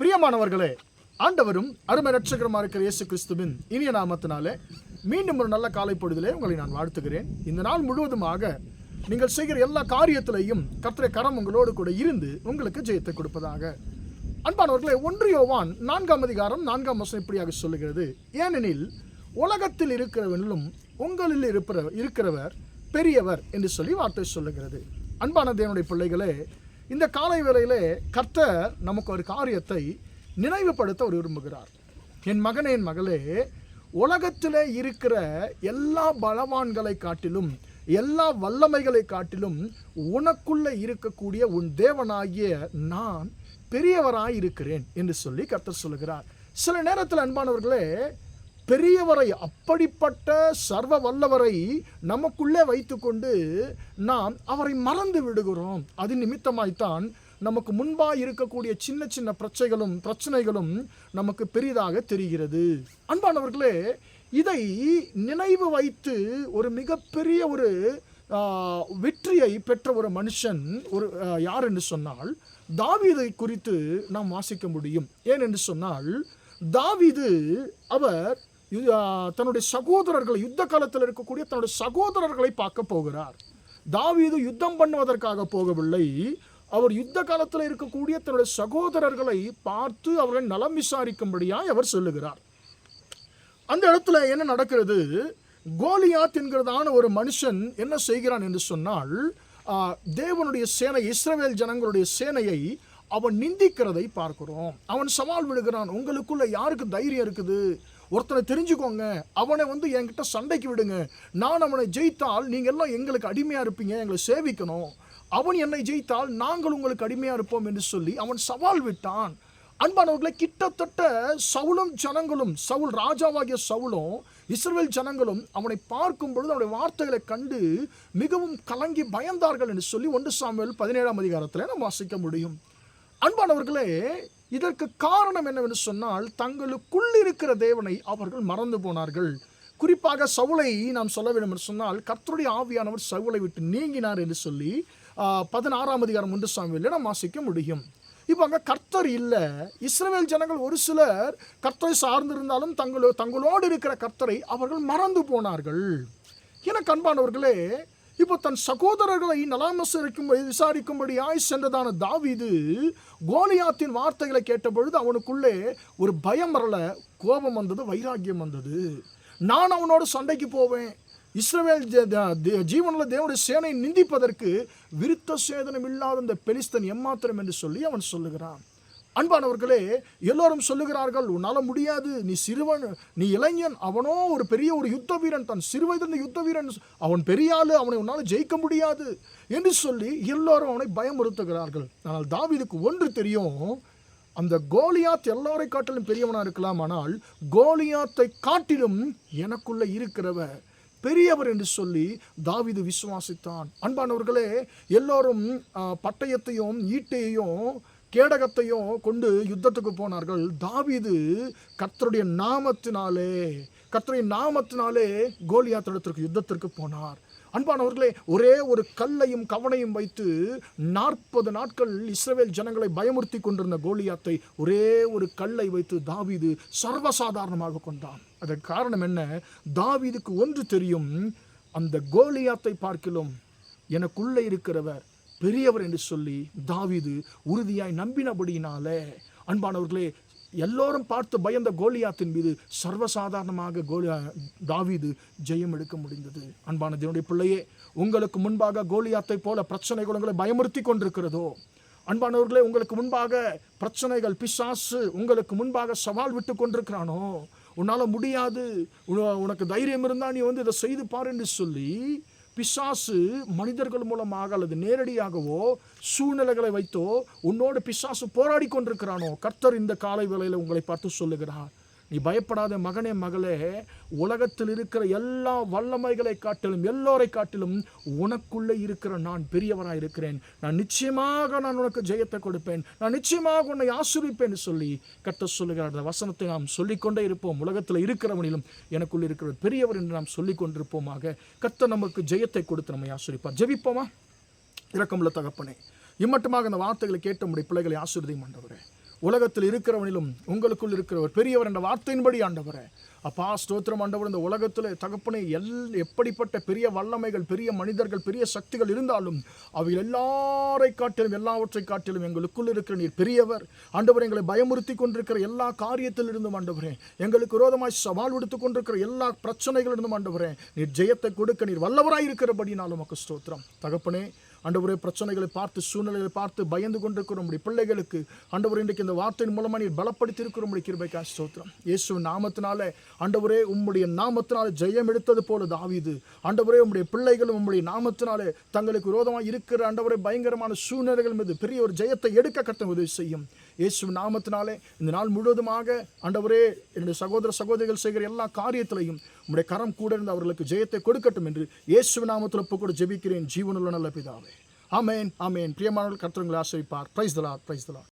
பிரியமானவர்களே ஆண்டவரும் அருமை ரட்சகரமாக இருக்கிற இயேசு கிறிஸ்துவின் இனிய நாமத்தினாலே மீண்டும் ஒரு நல்ல காலை பொழுதிலே உங்களை நான் வாழ்த்துகிறேன். இந்த நாள் முழுவதுமாக நீங்கள் செய்கிற எல்லா காரியத்திலையும் கத்திரை கரம் உங்களோடு கூட இருந்து உங்களுக்கு ஜெயத்தை கொடுப்பதாக. அன்பானவர்களே ஒன்றியோவான் நான்காம் அதிகாரம் நான்காம் வசனம் இப்படியாக சொல்லுகிறது. ஏனெனில் உலகத்தில் இருக்கிறவனிலும் உங்களில் இருப்பற இருக்கிறவர் பெரியவர் என்று சொல்லி வார்த்தை சொல்லுகிறது. அன்பான தேவனுடைய பிள்ளைகளே இந்த காலை வேளையிலே கர்த்தர் நமக்கு ஒரு காரியத்தை நினைவுபடுத்த ஒரு விரும்புகிறார். என் மகனே என் மகளே உலகத்திலே இருக்கிற எல்லா பலவான்களை காட்டிலும் எல்லா வல்லமைகளை காட்டிலும் உனக்குள்ளே இருக்கக்கூடிய உன் தேவனாகிய நான் பெரியவராய் இருக்கிறேன் என்று சொல்லி கர்த்தர் சொல்லுகிறார். சில நேரத்தில் அன்பானவர்களே பெரியவரை அப்படிப்பட்ட சர்வ வல்லவரை நமக்குள்ளே வைத்துக்கொண்டு நாம் அவரை மறந்து விடுகிறோம். அது நிமித்தமாய்த்தான் நமக்கு முன்பாக இருக்கக்கூடிய சின்ன சின்ன பிரச்சனைகளும் பிரச்சனைகளும் நமக்கு பெரிதாக தெரிகிறது. அன்பானவர்களே இதை நினைவு வைத்து ஒரு மிகப்பெரிய ஒரு வெற்றியை பெற்ற ஒரு மனுஷன் ஒரு யார் என்று சொன்னால் தாவீதை குறித்து நாம் வாசிக்க முடியும். ஏன் என்று சொன்னால் தாவீது அவர் தன்னுடைய சகோதரர்களை யுத்த காலத்தில் இருக்கக்கூடிய தன்னுடைய சகோதரர்களை பார்க்க போகிறார். தாவீது யுத்தம் பண்ணுவதற்காக போகவில்லை. அவர் யுத்த காலத்தில் இருக்கக்கூடிய தன்னுடைய சகோதரர்களை பார்த்து அவர்களை நலம் விசாரிக்கும்படியாய் அவர் சொல்லுகிறார். அந்த இடத்துல என்ன நடக்கிறது? கோலியாத் என்கிறதான ஒரு மனுஷன் என்ன செய்கிறான் என்று சொன்னால் தேவனுடைய சேனை இஸ்ரவேல் ஜனங்களுடைய சேனையை அவன் நிந்திக்கிறதை பார்க்கிறோம். அவன் சவால் விடுகிறான் உங்களுக்குள்ள யாருக்கு தைரியம் இருக்குது? ஒருத்தனை தெரிஞ்சுக்கோங்க. அவனை வந்து என்கிட்ட சண்டைக்கு விடுங்க. நான் அவனை ஜெயித்தால் நீங்கள் எல்லாம் எங்களுக்கு அடிமையாக இருப்பீங்க எங்களை சேவிக்கணும். அவன் என்னை ஜெயித்தால் நாங்கள் உங்களுக்கு அடிமையாக இருப்போம் என்று சொல்லி அவன் சவால் விட்டான். அன்பானவர்களை கிட்டத்தட்ட சவுளும் ஜனங்களும் சவுல் ராஜாவாகிய சவுளும் இஸ்ரேல் ஜனங்களும் அவனை பார்க்கும் பொழுது அவனுடைய வார்த்தைகளை கண்டு மிகவும் கலங்கி பயந்தார்கள் என்று சொல்லி ஒன்று சாமியல் பதினேழாம் அதிகாரத்தில் நம்ம வாசிக்க முடியும். அன்பானவர்களே இதற்கு காரணம் என்னவென்று சொன்னால் தங்களுக்குள் இருக்கிற தேவனை அவர்கள் மறந்து போனார்கள். குறிப்பாக சவுளை நாம் சொல்ல வேண்டும் என்று சொன்னால் கர்த்தருடைய ஆவியானவர் சவுளை விட்டு நீங்கினார் என்று சொல்லி பதினாறாம் அதிகாரம் ஒன்று சாமியில் நாம் வாசிக்க முடியும். இப்போ அங்கே கர்த்தர் இல்லை. இஸ்ரேல் ஜனங்கள் ஒரு சிலர் கர்த்தரை சார்ந்திருந்தாலும் தங்களோ தங்களோடு இருக்கிற கர்த்தரை அவர்கள் மறந்து போனார்கள். எனக்கு அன்பானவர்களே இப்போ தன் சகோதரர்களை நலாமசரிக்கும் விசாரிக்கும்படியாய் சென்றதான தாவிது கோலியாத்தின் வார்த்தைகளை கேட்டபொழுது அவனுக்குள்ளே ஒரு பயம் வரல கோபம் வந்தது வைராக்கியம் வந்தது. நான் அவனோட சண்டைக்கு போவேன். இஸ்ரவேல் ஜீவனில் தேவனுடைய சேனை நிந்திப்பதற்கு விருத்த சேதனம் இல்லாத இந்த பெலிஸ்தன் எம்மாத்திரம் என்று சொல்லி அவன் சொல்லுகிறான். அன்பானவர்களே எல்லோரும் சொல்லுகிறார்கள் உன்னால் முடியாது. நீ சிறுவன் நீ இளைஞன். அவனோ ஒரு பெரிய ஒரு யுத்த வீரன். தன் சிறுவயதிலிருந்த யுத்த வீரன். அவன் பெரிய ஆள். அவனை உன்னால் ஜெயிக்க முடியாது. என்று சொல்லி எல்லோரும் அவனை பயமுறுத்துகிறார்கள். ஆனால் தாவிதுக்கு ஒன்று தெரியும். அந்த கோலியாத் எல்லாரை காட்டிலும் பெரியவனாக இருக்கலாம். ஆனால் கோலியாத்தை காட்டிலும் எனக்குள்ளே இருக்கிறவ பெரியவர் என்று சொல்லி தாவிது விசுவாசித்தான். அன்பானவர்களே எல்லோரும் பட்டயத்தையும் ஈட்டையையும் கேடகத்தையும் கொண்டு யுத்தத்துக்கு போனார்கள். தாவீது கர்த்தருடைய நாமத்தினாலே கர்த்தருடைய நாமத்தினாலே கோலியாத்திடத்திற்கு யுத்தத்திற்கு போனார். அன்பானவர்களே ஒரே ஒரு கல்லையும் கவனையும் வைத்து நாற்பது நாட்கள் இஸ்ரேல் ஜனங்களை பயமுறுத்தி கொண்டிருந்த கோலியாத்தை ஒரே ஒரு கல்லை வைத்து தாவீது சர்வசாதாரணமாக கொண்டான். அதற்கு காரணம் என்ன? தாவீதுக்கு ஒன்று தெரியும். அந்த கோலியாத்தை பார்க்கிலும் எனக்குள்ளே இருக்கிறவர் பெரியவர் என்று சொல்லி தாவீது உறுதியாய் நம்பினபடியினாலே அன்பானவர்களே எல்லோரும் பார்த்து பயந்த கோலியாத்தின் மீது சர்வசாதாரணமாக கோலியா தாவிது ஜெயம் எடுக்க முடிந்தது. அன்பான தேவனுடைய பிள்ளையே உங்களுக்கு முன்பாக கோலியாத்தை போல பிரச்சனைகள் உங்களை பயமுறுத்தி கொண்டிருக்கிறதோ அன்பானவர்களே உங்களுக்கு முன்பாக பிரச்சனைகள் பிசாசு உங்களுக்கு முன்பாக சவால் விட்டு கொண்டிருக்கிறானோ உன்னால் முடியாது உனக்கு தைரியம் இருந்தால் நீ வந்து இதை செய்து பாரு என்று சொல்லி பிசாசு மனிதர்கள் மூலமாக அல்லது நேரடியாகவோ சூழ்நிலைகளை வைத்தோ உன்னோடு பிசாசு போராடி கொண்டிருக்கிறானோ கர்த்தர் இந்த காலை வேளையில் உங்களை பார்த்து சொல்லுகிறார். நீ பயப்படாத மகனே மகளே உலகத்தில் இருக்கிற எல்லா வல்லமைகளை காட்டிலும் எல்லோரை காட்டிலும் உனக்குள்ளே இருக்கிற நான் பெரியவராக இருக்கிறேன். நான் நிச்சயமாக நான் உனக்கு ஜெயத்தை கொடுப்பேன். நான் நிச்சயமாக உன்னை ஆசிரிப்பேன் சொல்லி கட்ட சொல்லுகிறார். அந்த வசனத்தை நாம் சொல்லிக்கொண்டே இருப்போம். உலகத்தில் இருக்கிறவனிலும் எனக்குள் இருக்கிற பெரியவர் என்று நாம் சொல்லிக்கொண்டிருப்போமாக. கத்த நமக்கு ஜெயத்தை கொடுத்து நம்மை ஆசிரிப்பார். ஜெபிப்போமா? இரக்கமுள்ள தகப்பனே இம்மட்டுமாக இந்த வார்த்தைகளை கேட்ட நம்முடைய பிள்ளைகளை ஆசீர்வதியும் ஆண்டவரே. உலகத்தில் இருக்கிறவனிலும் உங்களுக்குள் இருக்கிறவர் பெரியவர் என்ற வார்த்தையின்படி ஆண்டவரே. அப்பா ஸ்தோத்திரம் ஆண்டவர் இந்த உலகத்தில் தகப்பனை எல் எப்படிப்பட்ட பெரிய வல்லமைகள் பெரிய மனிதர்கள் பெரிய சக்திகள் இருந்தாலும் அவைகள் எல்லாரை காட்டிலும் எல்லாவற்றை காட்டிலும் எங்களுக்குள் இருக்கிற நீர் பெரியவர். ஆண்டவர் எங்களை பயமுறுத்தி கொண்டிருக்கிற எல்லா காரியத்திலிருந்தும் ஆண்டவரே எங்களுக்கு விரோதமாய் சவால் விடுத்து கொண்டிருக்கிற எல்லா பிரச்சனைகளிலிருந்தும் ஆண்டவரே நீர் ஜெயத்தை கொடுக்க நீர் வல்லவராய் இருக்கிறபடினாலும் மக்கள் ஸ்தோத்திரம். தகப்பனே ஆண்டவரே பிரச்சனைகளை பார்த்து சூழ்நிலைகளை பார்த்து பயந்து கொண்டிருக்கிற நம்முடைய பிள்ளைகளுக்கு ஆண்டவரே இன்றைக்கு இந்த வார்த்தையின் மூலமாக நீர் பலப்படுத்தி இருக்கிற நம்முடைய கிருபைக்கா ஸ்தோத்திரம். இயேசு நாமத்தினாலே ஆண்டவரே உம்முடைய நாமத்தினாலே ஜெயம் எடுத்தது போல தாவிது. ஆண்டவரே உம்முடைய பிள்ளைகளும் உம்முடைய நாமத்தினாலே தங்களுக்கு விரோதமாக இருக்கிற ஆண்டவரே பயங்கரமான சூழ்நிலைகள் மீது பெரிய ஒரு ஜெயத்தை எடுக்க கட்ட உதவி செய்யும். இயேசு நாமத்தினாலே இந்த நாள் முழுவதுமாக ஆண்டவரே என்னுடைய சகோதர சகோதரிகள் செய்கிற எல்லா காரியத்திலையும் உங்களுடைய கரம் கூட இருந்து அவர்களுக்கு ஜெயத்தை கொடுக்கட்டும் என்று இயேசு நாமத்தில் ஒப்பு கூட ஜெபிக்கிறேன். ஜீவனுள்ள நல்ல பிதாவே. ஆமேன் ஆமேன். பிரியமானவர்கள் கருத்துங்களை ஆசிரிப்பார். பிரைஸ் தலா பிரைஸ் தலா